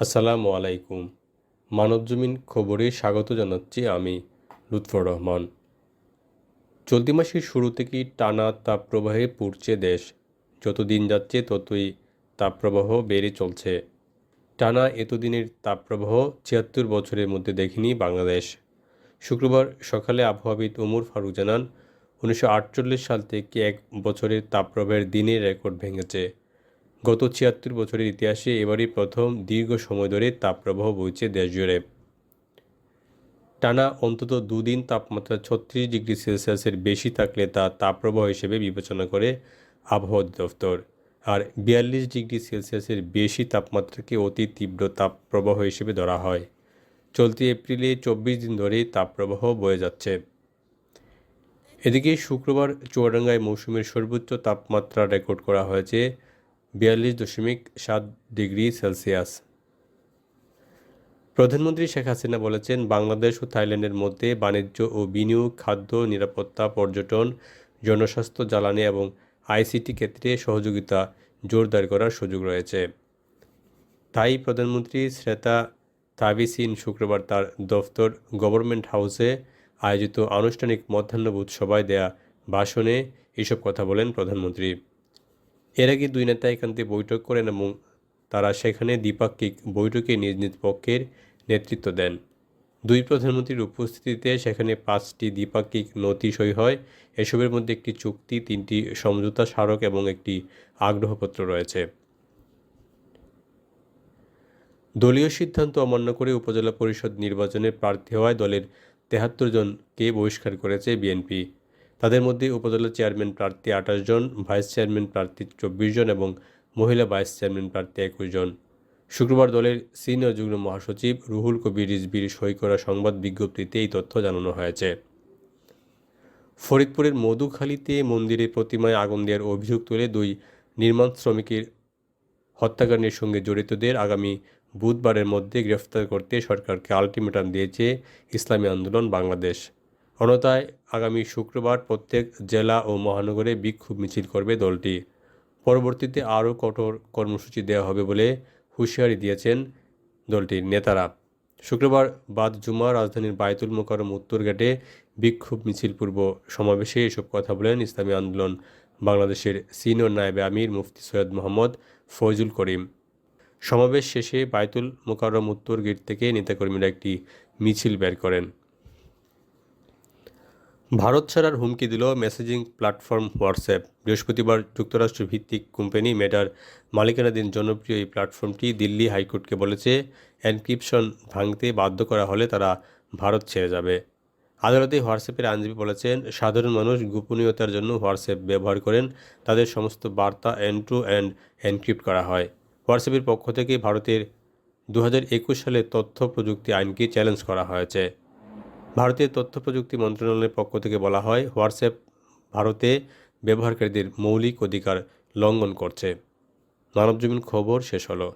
আসসালামু আলাইকুম। মানবজমিন খবরে স্বাগত জানাচ্ছি আমি লুৎফর রহমান। চলতি মাসের শুরু থেকেই টানা তাপপ্রবাহে পুড়ছে দেশ। যত দিন যাচ্ছে ততই তাপপ্রবাহ বেড়ে চলছে। টানা এতদিনের তাপপ্রবাহ ছিয়াত্তর বছরের মধ্যে দেখেনি বাংলাদেশ। শুক্রবার সকালে আবহাওয়াবিদ ওমর ফারুক জানান, উনিশশো আটচল্লিশ সাল থেকে এক বছরের তাপপ্রবাহের দিনের রেকর্ড ভেঙেছে। গত ছিয়াত্তর বছরের ইতিহাসে এবারই প্রথম দীর্ঘ সময় ধরে তাপপ্রবাহ বইছে দেশজুড়ে। টানা অন্তত দুদিন তাপমাত্রা ছত্রিশ ডিগ্রি সেলসিয়াসের বেশি থাকলে তা তাপপ্রবাহ হিসেবে বিবেচনা করে আবহাওয়া দফতর আর বিয়াল্লিশ ডিগ্রি সেলসিয়াসের বেশি তাপমাত্রাকে অতি তীব্র তাপপ্রবাহ হিসেবে ধরা হয়। চলতি এপ্রিলে চব্বিশ দিন ধরেই তাপপ্রবাহ বয়ে যাচ্ছে। এদিকে শুক্রবার চুয়াডাঙ্গায় মৌসুমের সর্বোচ্চ তাপমাত্রা রেকর্ড করা হয়েছে বিয়াল্লিশ দশমিক সাত ডিগ্রি সেলসিয়াস। প্রধানমন্ত্রী শেখ হাসিনা বলেছেন, বাংলাদেশ ও থাইল্যান্ডের মধ্যে বাণিজ্য ও বিনিয়োগ, খাদ্য নিরাপত্তা, পর্যটন, জনস্বাস্থ্য জ্বালানি এবং আইসিটি ক্ষেত্রে সহযোগিতা জোরদার করার সুযোগ রয়েছে। তাই প্রধানমন্ত্রী শ্রেতা তাবিসিন শুক্রবার তার দফতর গভর্নমেন্ট হাউসে আয়োজিত আনুষ্ঠানিক মধ্যাহ্নভোজ সভায় দেয়া ভাষণে এসব কথা বলেন প্রধানমন্ত্রী। এর আগে দুই নেতা একান্তে বৈঠক করেন এবং তারা সেখানে দ্বিপাক্ষিক বৈঠকে নিজ নিজ পক্ষের নেতৃত্ব দেন। দুই প্রধানমন্ত্রীর উপস্থিতিতে সেখানে পাঁচটি দ্বিপাক্ষিক নথি সই হয়। এসবের মধ্যে একটি চুক্তি, তিনটি সমঝোতা স্মারক এবং একটি আগ্রহপত্র রয়েছে। দলীয় সিদ্ধান্ত অমান্য করে উপজেলা পরিষদ নির্বাচনে প্রার্থী হওয়ায় দলের তেহাত্তর জনকে বহিষ্কার করেছে বিএনপি। তাদের মধ্যে উপজেলা চেয়ারম্যান প্রার্থী আঠাশ জন, ভাইস চেয়ারম্যান প্রার্থী চব্বিশ জন এবং মহিলা ভাইস চেয়ারম্যান প্রার্থী একুশ জন। শুক্রবার দলের সিনিয়র যুগ্ম মহাসচিব রুহুল কবির রিজবির সই করা সংবাদ বিজ্ঞপ্তিতে এই তথ্য জানানো হয়েছে। ফরিদপুরের মধুখালীতে মন্দিরে প্রতিমায় আগুন দেওয়ার অভিযোগ তুলে দুই নির্মাণ শ্রমিকের হত্যাকাণ্ডের সঙ্গে জড়িতদের আগামী বুধবারের মধ্যে গ্রেফতার করতে সরকারকে আলটিমেটাম দিয়েছে ইসলামী আন্দোলন বাংলাদেশ। অনতায় আগামী শুক্রবার প্রত্যেক জেলা ও মহানগরে বিক্ষোভ মিছিল করবে দলটি। পরবর্তীতে আরও কঠোর কর্মসূচি দেওয়া হবে বলে হুঁশিয়ারি দিয়েছেন দলটির নেতারা। শুক্রবার বাদ জুমা রাজধানীর বায়তুল মোকারম উত্তর গেটে বিক্ষোভ মিছিল পূর্ব সমাবেশে এসব কথা বলেন ইসলামী আন্দোলন বাংলাদেশের সিনিয়র নায়েবে আমির মুফতি সৈয়দ মোহাম্মদ ফয়জুল করিম। সমাবেশ শেষে বায়তুল মোকাররম উত্তর গেট থেকে নেতাকর্মীরা একটি মিছিল বের করেন। ভারত ছাড়ার হুমকি দিল মেসেজিং প্ল্যাটফর্ম হোয়াটসঅ্যাপ। বৃহস্পতিবার যুক্তরাষ্ট্র ভিত্তিক কোম্পানি মেটার মালিকানাধীন জনপ্রিয় এই প্ল্যাটফর্মটি দিল্লি হাইকোর্টকে বলেছে, এনক্রিপশন ভাঙতে বাধ্য করা হলে তারা ভারত ছেড়ে যাবে। আদালতে হোয়াটসঅ্যাপের আইনজীবী বলেছেন, সাধারণ মানুষ গোপনীয়তার জন্য হোয়াটসঅ্যাপ ব্যবহার করেন। তাদের সমস্ত বার্তা এন্ড টু অ্যান্ড এনক্রিপ্ট করা হয়। হোয়াটসঅ্যাপের পক্ষ থেকে ভারতের দু সালে তথ্য প্রযুক্তি আইনকে চ্যালেঞ্জ করা হয়েছে। ভারতের তথ্য প্রযুক্তি মন্ত্রণালয়ের পক্ষ থেকে বলা হয়, হোয়াটসঅ্যাপ ভারতে ব্যবহারকারীদের মৌলিক অধিকার লঙ্ঘন করছে। মানবজমিন খবর শেষ হলো।